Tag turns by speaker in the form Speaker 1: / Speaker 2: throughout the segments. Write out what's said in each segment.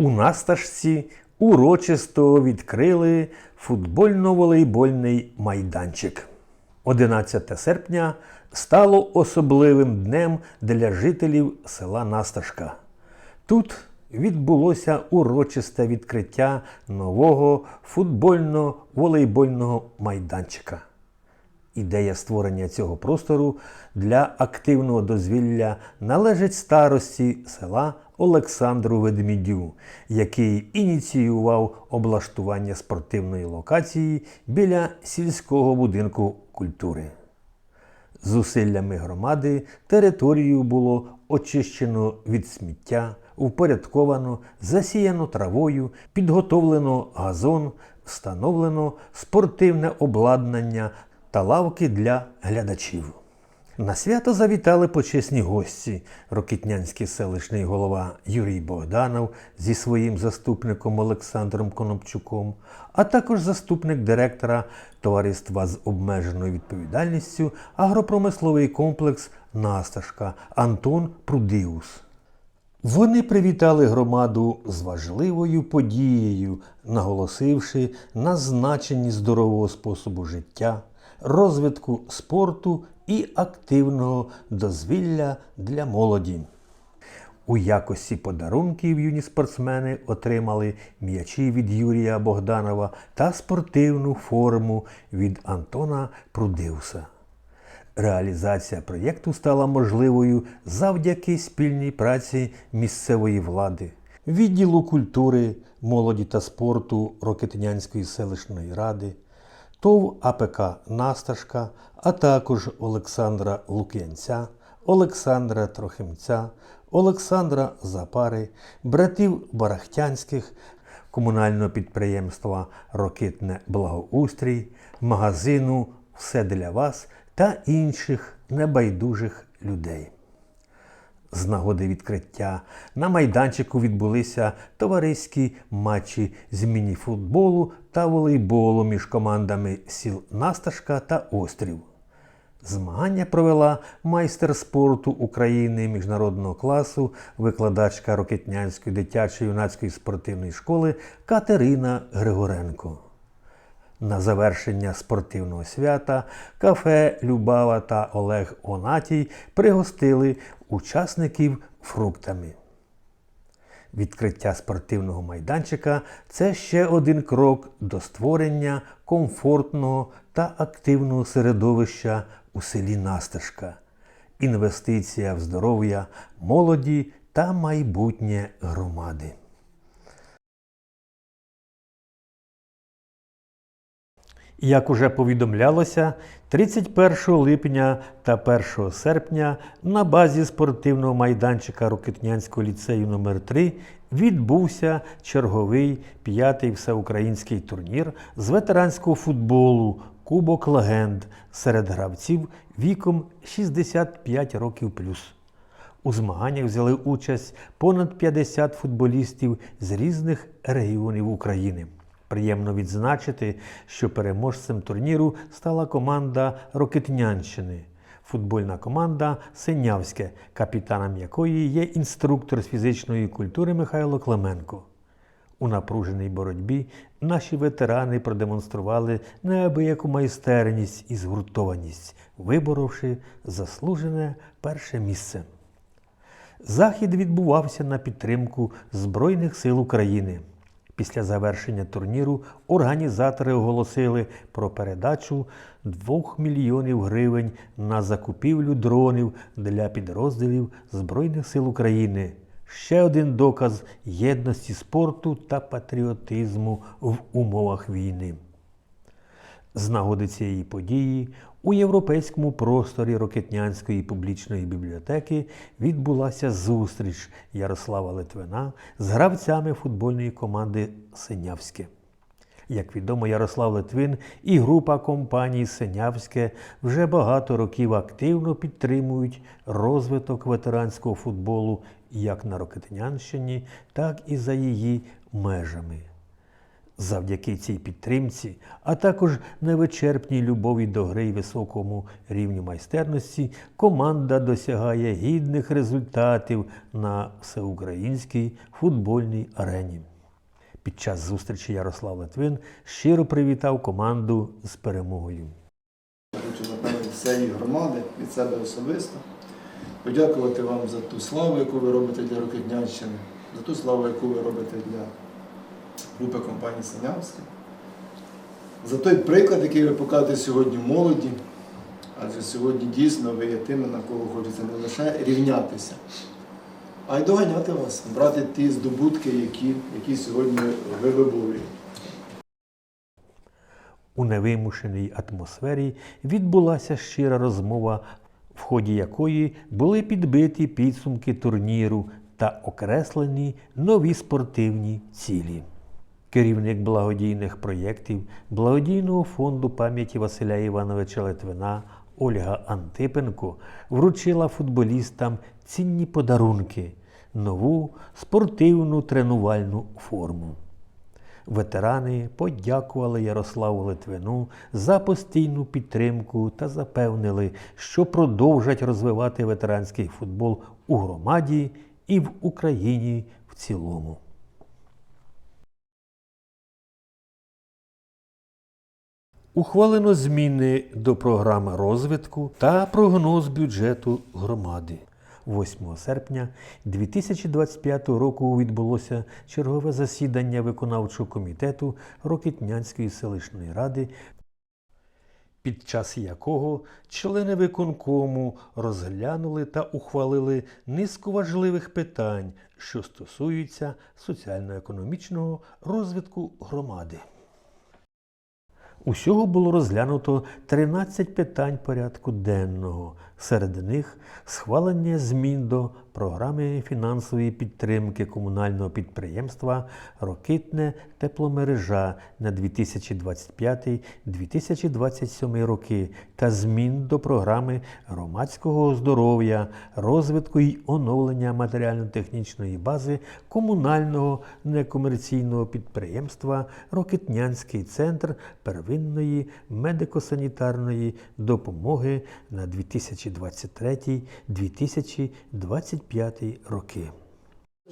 Speaker 1: У Насташці урочисто відкрили футбольно-волейбольний майданчик. 11 серпня стало особливим днем для жителів села Насташка. Тут відбулося урочисте відкриття нового футбольно-волейбольного майданчика. Ідея створення цього простору для активного дозвілля належить старості села Олександру Ведмідю, який ініціював облаштування спортивної локації біля сільського будинку культури. Зусиллями громади територію було очищено від сміття, упорядковано, засіяно травою, підготовлено газон, встановлено спортивне обладнання та лавки для глядачів. На свято завітали почесні гості, рокітнянський селищний голова Юрій Богданов зі своїм заступником Олександром Конопчуком, а також заступник директора товариства з обмеженою відповідальністю агропромисловий комплекс Насташка Антон Прудіус. Вони привітали громаду з важливою подією, наголосивши на значенні здорового способу життя, розвитку спорту і активного дозвілля для молоді. У якості подарунків юні спортсмени отримали м'ячі від Юрія Богданова та спортивну форму від Антона Прудивса. Реалізація проєкту стала можливою завдяки спільній праці місцевої влади, відділу культури, молоді та спорту Рокетинянської селищної ради, ТОВ АПК Насташка, а також Олександра Лук'янця, Олександра Трохимця, Олександра Запари, братів Барахтянських, комунального підприємства Рокитне Благоустрій, магазину Все для вас та інших небайдужих людей. З нагоди відкриття на майданчику відбулися товариські матчі з мініфутболу та волейболу між командами сіл Насташка та Острів. Змагання провела майстер спорту України міжнародного класу, викладачка Рокетнянської дитячо-юнацької спортивної школи Катерина Григоренко. На завершення спортивного свята кафе Любава та Олег Онатій пригостили учасників фруктами. Відкриття спортивного майданчика це ще один крок до створення комфортного та активного середовища у селі Насташка. Інвестиція в здоров'я молоді та майбутнє громади. Як уже повідомлялося, 31 липня та 1 серпня на базі спортивного майданчика Рокетнянського ліцею номер 3 відбувся черговий п'ятий всеукраїнський турнір з ветеранського футболу Кубок Легенд серед гравців віком 65 років плюс. У змаганнях взяли участь понад 50 футболістів з різних регіонів України. Приємно відзначити, що переможцем турніру стала команда Рокетнянщини, футбольна команда Синявське, капітаном якої є інструктор з фізичної культури Михайло Клименко. У напруженій боротьбі наші ветерани продемонстрували неабияку майстерність і згуртованість, виборовши заслужене перше місце. Захід відбувався на підтримку Збройних сил України. Після завершення турніру організатори оголосили про передачу 2 мільйонів гривень на закупівлю дронів для підрозділів Збройних сил України. Ще один доказ єдності спорту та патріотизму в умовах війни. З нагоди цієї події у європейському просторі Рокетнянської публічної бібліотеки відбулася зустріч Ярослава Литвина з гравцями футбольної команди Синявське. Як відомо, Ярослав Литвин і група компаній Синявське вже багато років активно підтримують розвиток ветеранського футболу як на Рокетнянщині, так і за її межами. Завдяки цій підтримці, а також невичерпній любові до гри і високому рівню майстерності, команда досягає гідних результатів на всеукраїнській футбольній арені. Під час зустрічі Ярослав Литвин щиро привітав команду з перемогою.
Speaker 2: Хочу напевно всієї громади від себе особисто подякувати вам за ту славу, яку ви робите для Рокетнянщини, за ту славу, яку ви робите для групи компанії Синявська, за той приклад, який ви показуєте сьогодні молоді, адже сьогодні дійсно ви є тими, на кого хочеться не лише рівнятися, а й доганяти вас, брати ті здобутки, які, які сьогодні ви виборюєте.
Speaker 1: У невимушеній атмосфері відбулася щира розмова, в ході якої були підбиті підсумки турніру та окреслені нові спортивні цілі. Керівник благодійних проєктів благодійного фонду пам'яті Василя Івановича Литвина Ольга Антипенко вручила футболістам цінні подарунки, нову спортивну тренувальну форму. Ветерани подякували Ярославу Литвину за постійну підтримку та запевнили, що продовжать розвивати ветеранський футбол у громаді і в Україні в цілому. Ухвалено зміни до програми розвитку та прогноз бюджету громади. 8 серпня 2025 року відбулося чергове засідання виконавчого комітету Рокетнянської селищної ради, під час якого члени виконкому розглянули та ухвалили низку важливих питань, що стосуються соціально-економічного розвитку громади. Усього було розглянуто 13 питань порядку денного. Серед них схвалення змін до програми фінансової підтримки комунального підприємства Рокитне тепломережа на 2025-2027 роки та змін до програми громадського здоров'я, розвитку і оновлення матеріально-технічної бази комунального некомерційного підприємства Рокитнянський центр первинної медико-санітарної допомоги на 2023-2025 роки.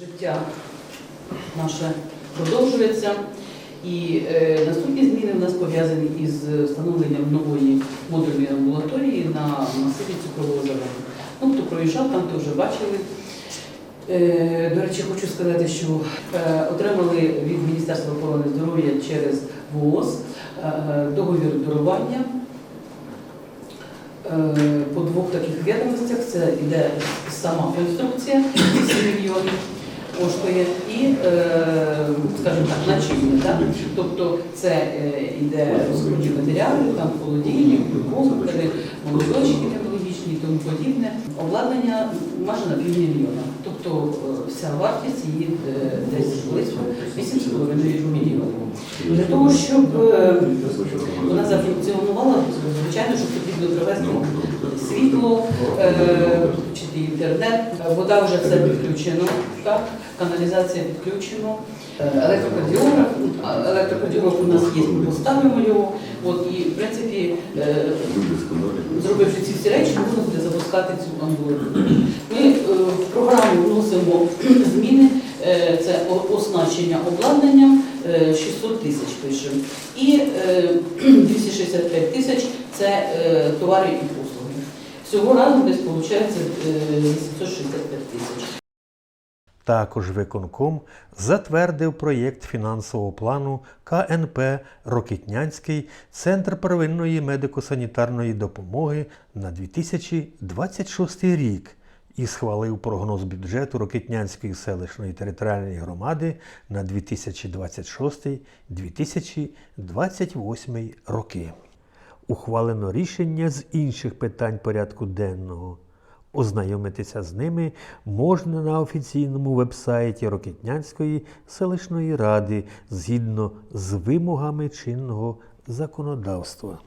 Speaker 3: Життя наше продовжується. І е, наступні зміни у нас пов'язані із встановленням нової модульної амбулаторії на масиві цукрового заводу. Ну, хто проїжджав, там то вже бачили. Е, до речі, хочу сказати, що е, отримали від Міністерства охорони здоров'я через ВООЗ е, договір дарування по двох таких відомостях. Це йде сама конструкція 7 мільйонів коштує і, е, скажімо так, начиння. Так? Тобто це е, йде розкруті матеріали, там холодильник, компери, молоточки і тому подібне. Обладнання майже на півмільйона. Тобто е, вся вартість її е, десь близько 8,5 мільйонів. Для того, щоб е, вона зафункціонувала, звичайно, що потрібно привести світло, включити інтернет. Вода вже все підключено, так, каналізація підключена. Електрокардіограф, електрокардіограф у нас є, ми поставимо його. От, і, в принципі, е, зробивши ці всі речі, можна буде запускати цю амбулаторію. Ми е, в програму вносимо зміни, е, це оснащення обладнанням, е, 600 тисяч пишемо. І е, 265 тисяч це е, товари і послуги. Всього разом десь виходить 865 тисяч.
Speaker 1: Також виконком затвердив проєкт фінансового плану КНП Рокітнянський Центр первинної медико-санітарної допомоги на 2026 рік і схвалив прогноз бюджету Рокітнянської селищної територіальної громади на 2026-2028 роки. Ухвалено рішення з інших питань порядку денного. Ознайомитися з ними можна на офіційному вебсайті Рокетнянської селищної ради згідно з вимогами чинного законодавства.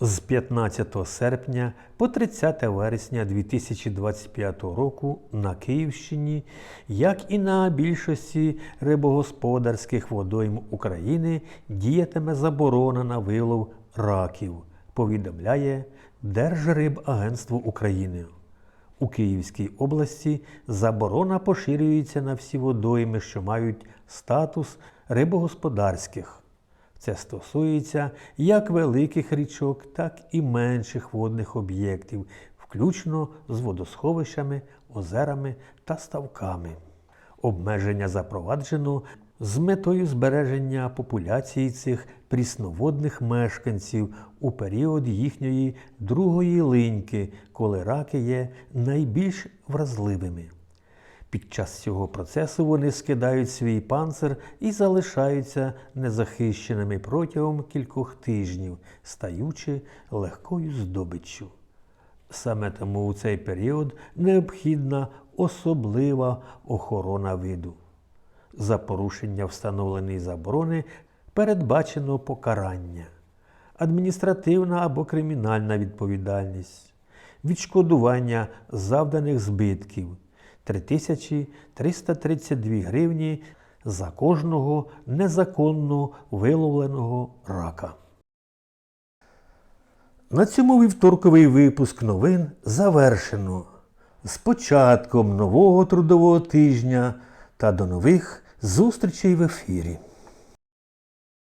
Speaker 1: З 15 серпня по 30 вересня 2025 року на Київщині, як і на більшості рибогосподарських водойм України, діятиме заборона на вилов раків, повідомляє Держрибагентство України. У Київській області заборона поширюється на всі водойми, що мають статус рибогосподарських. Це стосується як великих річок, так і менших водних об'єктів, включно з водосховищами, озерами та ставками. Обмеження запроваджено з метою збереження популяції цих прісноводних мешканців у період їхньої другої линьки, коли раки є найбільш вразливими. Під час цього процесу вони скидають свій панцир і залишаються незахищеними протягом кількох тижнів, стаючи легкою здобиччю. Саме тому у цей період необхідна особлива охорона виду. За порушення встановленої заборони передбачено покарання, адміністративна або кримінальна відповідальність, відшкодування завданих збитків 3332 гривні за кожного незаконно виловленого рака. На цьому вівторковий випуск новин завершено. З початком нового трудового тижня та до нових зустрічей в ефірі.